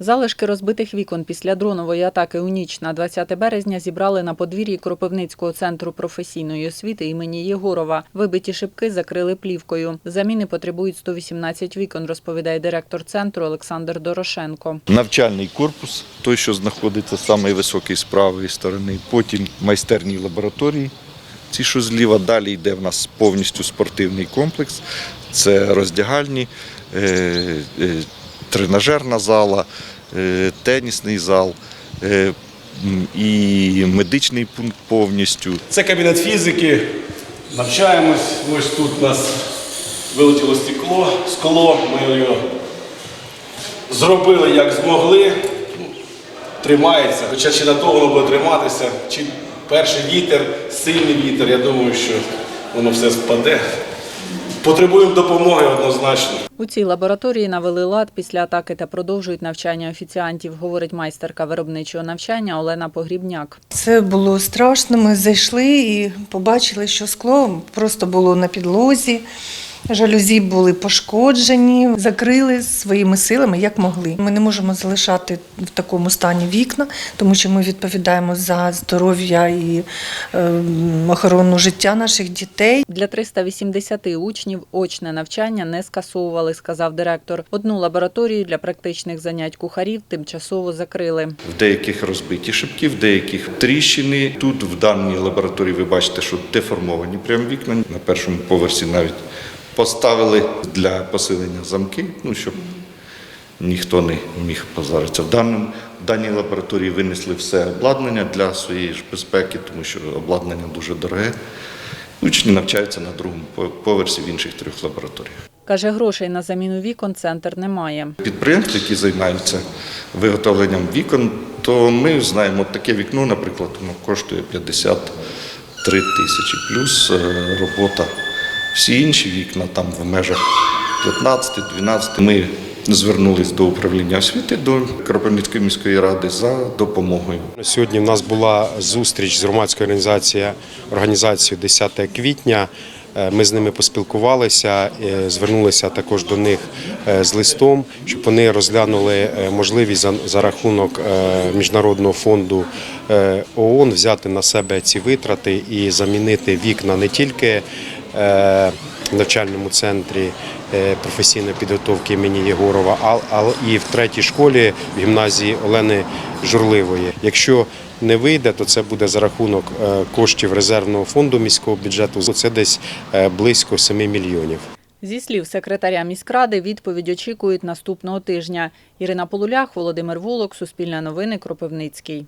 Залишки розбитих вікон після дронової атаки у ніч на 20 березня зібрали на подвір'ї Кропивницького центру професійної освіти імені Єгорова. Вибиті шибки закрили плівкою. Заміни потребують 118 вікон, розповідає директор центру Олександр Дорошенко. Навчальний корпус, той, що знаходиться з самої високої з правої сторони, потім майстерні лабораторії. Ці, що зліва, далі йде в нас повністю спортивний комплекс. Це роздягальні, е, е, тренажерна зала, е, тенісний зал е, і медичний пункт повністю. Це кабінет фізики. Навчаємось. Ось тут у нас вилетіло стекло, скло. Ми його зробили як змогли. Тримається, хоча ще на то воно буде триматися. Чи перший вітер, сильний вітер, я думаю, що воно все спаде. Потребуємо допомоги однозначно. У цій лабораторії навели лад після атаки та продовжують навчання офіціантів, говорить майстерка виробничого навчання Олена Погрібняк. Це було страшно. Ми зайшли і побачили, що скло просто було на підлозі. Жалюзі були пошкоджені, закрили своїми силами, як могли. Ми не можемо залишати в такому стані вікна, тому що ми відповідаємо за здоров'я і е, охорону життя наших дітей. Для 380 учнів очне навчання не скасовували, сказав директор. Одну лабораторію для практичних занять кухарів тимчасово закрили. В деяких розбиті шибки, в деяких тріщини. Тут в даній лабораторії ви бачите, що деформовані прям вікна. На першому поверсі навіть поставили для посилення замки, ну щоб ніхто не міг позаритися. В, даному, в даній лабораторії винесли все обладнання для своєї ж безпеки, тому що обладнання дуже дороге. Учні навчаються на другому поверсі в інших трьох лабораторіях. Каже, грошей на заміну вікон центр не має. Підприємства, які займаються виготовленням вікон, то ми знаємо, таке вікно, наприклад, воно коштує 53 тисячі, плюс е, робота. Всі інші вікна там в межах 15-12. Ми звернулись до управління освіти, до Кропивницької міської ради за допомогою. Сьогодні в нас була зустріч з громадською організацією організацією 10 квітня. Е, Ми з ними поспілкувалися, е, звернулися також до них е, з листом, щоб вони розглянули можливість за, рахунок міжнародного фонду ООН взяти на себе ці витрати і замінити вікна не тільки навчальному центрі е, професійної підготовки імені Єгорова, і в третій школі в гімназії Олени Журливої. Якщо не вийде, то це буде за рахунок е, коштів резервного фонду міського бюджету. Це десь е, близько 7 мільйонів. Зі слів секретаря міськради, відповідь очікують наступного тижня. Ірина Полулях, Володимир Волок, Суспільне новини, Кропивницький.